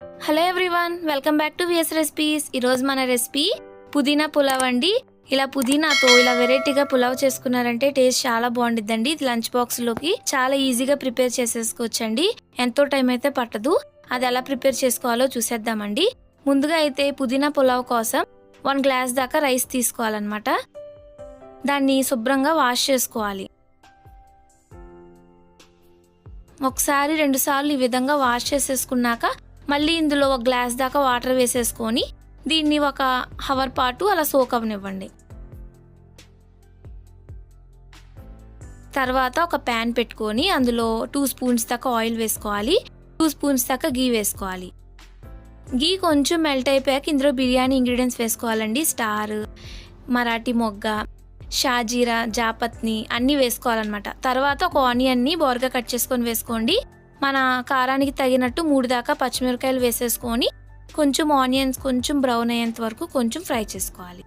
Hello everyone welcome back to VS recipes ఈరోజు మన recipe పుదీనా పులావ్ అండి. ఇలా పుదీనాతో ఇలా వెరైటీగా పులావ్ చేసుకున్నారంటే టేస్ట్ చాలా బాగుండిద్దండి. ఇది లంచ్ బాక్స్లోకి చాలా ఈజీగా ప్రిపేర్ చేసేసుకోవచ్చండి. ఎంతో టైం అయితే పట్టదు. అది ఎలా ప్రిపేర్ చేసుకోవాలో చూసేద్దామండి. ముందుగా అయితే పుదీనా పులావ్ కోసం వన్ గ్లాస్ దాకా రైస్ తీసుకోవాలన్నమాట. దాన్ని శుభ్రంగా వాష్ చేసుకోవాలి. ఒకసారి రెండుసార్లు ఈ విధంగా వాష్ చేసేసుకున్నాక మళ్ళీ ఇందులో ఒక గ్లాస్ దాకా వాటర్ వేసేసుకొని దీన్ని ఒక హవర్ పాటు అలా సోక్ అవనివ్వండి. తర్వాత ఒక ప్యాన్ పెట్టుకొని అందులో టూ స్పూన్స్ దాకా ఆయిల్ వేసుకోవాలి. టూ స్పూన్స్ దాకా గీ వేసుకోవాలి. గీ కొంచెం మెల్ట్ అయిపోయాక ఇందులో బిర్యానీ ఇంగ్రీడియంట్స్ వేసుకోవాలండి. స్టార్ మరాఠీ మొగ్గ షాజీరా జాపత్ని అన్నీ వేసుకోవాలన్నమాట. తర్వాత ఒక ఆనియన్ని బోర్గా కట్ చేసుకొని వేసుకోండి. మన కారానికి తగినట్టు మూడు దాకా పచ్చిమిరకాయలు వేసేసుకొని కొంచెం ఆనియన్స్ కొంచెం బ్రౌన్ అయ్యేంత వరకు కొంచెం ఫ్రై చేసుకోవాలి.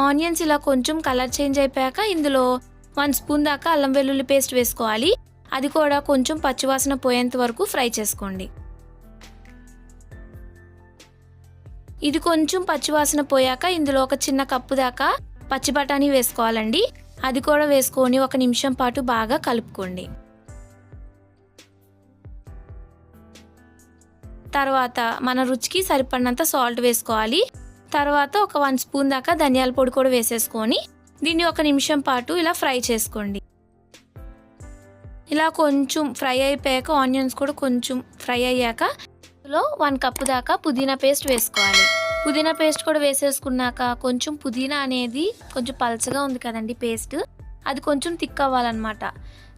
ఆనియన్స్ ఇలా కొంచెం కలర్ చేంజ్ అయిపోయాక ఇందులో వన్ స్పూన్ దాకా అల్లం వెల్లుల్లి పేస్ట్ వేసుకోవాలి. అది కూడా కొంచెం పచ్చివాసన పోయేంత వరకు ఫ్రై చేసుకోండి. ఇది కొంచెం పచ్చివాసన పోయాక ఇందులో ఒక చిన్న కప్పు దాకా పచ్చి బఠానీ వేసుకోవాలండి. అది కూడా వేసుకొని ఒక నిమిషం పాటు బాగా కలుపుకోండి. తర్వాత మన రుచికి సరిపడినంత సాల్ట్ వేసుకోవాలి. తర్వాత ఒక వన్ స్పూన్ దాకా ధనియాల పొడి కూడా వేసేసుకొని దీన్ని ఒక నిమిషం పాటు ఇలా ఫ్రై చేసుకోండి. ఇలా కొంచెం ఫ్రై అయిపోయాక ఆనియన్స్ కూడా కొంచెం ఫ్రై అయ్యాక ఇందులో వన్ కప్పు దాకా పుదీనా పేస్ట్ వేసుకోవాలి. పుదీనా పేస్ట్ కూడా వేసేసుకున్నాక కొంచెం పుదీనా అనేది కొంచెం పల్చగా ఉంది కదండి పేస్ట్. అది కొంచెం థిక్ అవ్వాలన్నమాట.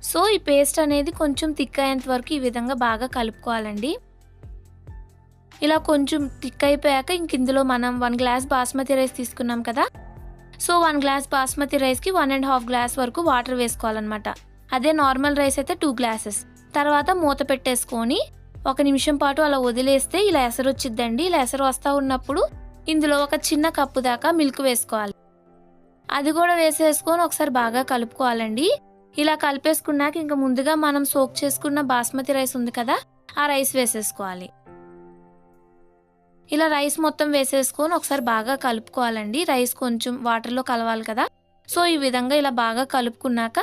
సో ఈ పేస్ట్ అనేది కొంచెం థిక్ అయ్యేంత వరకు ఈ విధంగా బాగా కలుపుకోవాలండి. ఇలా కొంచెం థిక్ అయిపోయాక ఇంక ఇందులో మనం వన్ గ్లాస్ బాస్మతి రైస్ తీసుకున్నాం కదా. సో వన్ గ్లాస్ బాస్మతి రైస్కి వన్ అండ్ హాఫ్ గ్లాస్ వరకు వాటర్ వేసుకోవాలన్నమాట. అదే నార్మల్ రైస్ అయితే టూ గ్లాసెస్ తర్వాత మూత పెట్టేసుకొని ఒక నిమిషం పాటు అలా వదిలేస్తే ఇలా ఎసరు వచ్చిద్దండి. ఇలా ఎసరు వస్తూ ఉన్నప్పుడు ఇందులో ఒక చిన్న కప్పు దాకా మిల్క్ వేసుకోవాలి. అది కూడా వేసేసుకొని ఒకసారి బాగా కలుపుకోవాలండి. ఇలా కలిపేసుకున్నాక ఇంకా ముందుగా మనం సోక్ చేసుకున్న బాస్మతి రైస్ ఉంది కదా ఆ రైస్ వేసేసుకోవాలి. ఇలా రైస్ మొత్తం వేసేసుకొని ఒకసారి బాగా కలుపుకోవాలండి. రైస్ కొంచెం వాటర్లో కలవాలి కదా. సో ఈ విధంగా ఇలా బాగా కలుపుకున్నాక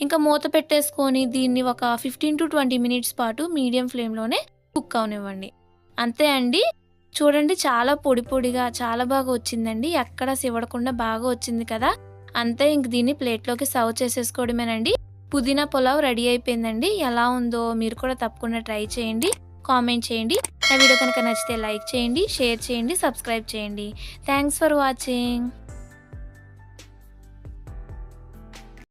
ఇంకా మూత పెట్టేసుకొని దీన్ని ఒక ఫిఫ్టీన్ టు ట్వంటీ మినిట్స్ పాటు మీడియం ఫ్లేమ్లోనే కుక్ అవనివ్వండి. అంతే అండి. చూడండి చాలా పొడి పొడిగా చాలా బాగా వచ్చిందండి. ఎక్కడ సివడకుండా బాగా వచ్చింది కదా. అంతే ఇంక దీన్ని ప్లేట్లోకి సర్వ్ చేసేసుకోవడమేనండి. పుదీనా పులావ్ రెడీ అయిపోయిందండి. ఎలా ఉందో మీరు కూడా తప్పకుండా ట్రై చేయండి. కామెంట్ చేయండి. నా వీడియో కనుక నచ్చితే లైక్ చేయండి షేర్ చేయండి సబ్స్క్రైబ్ చేయండి. Thanks for watching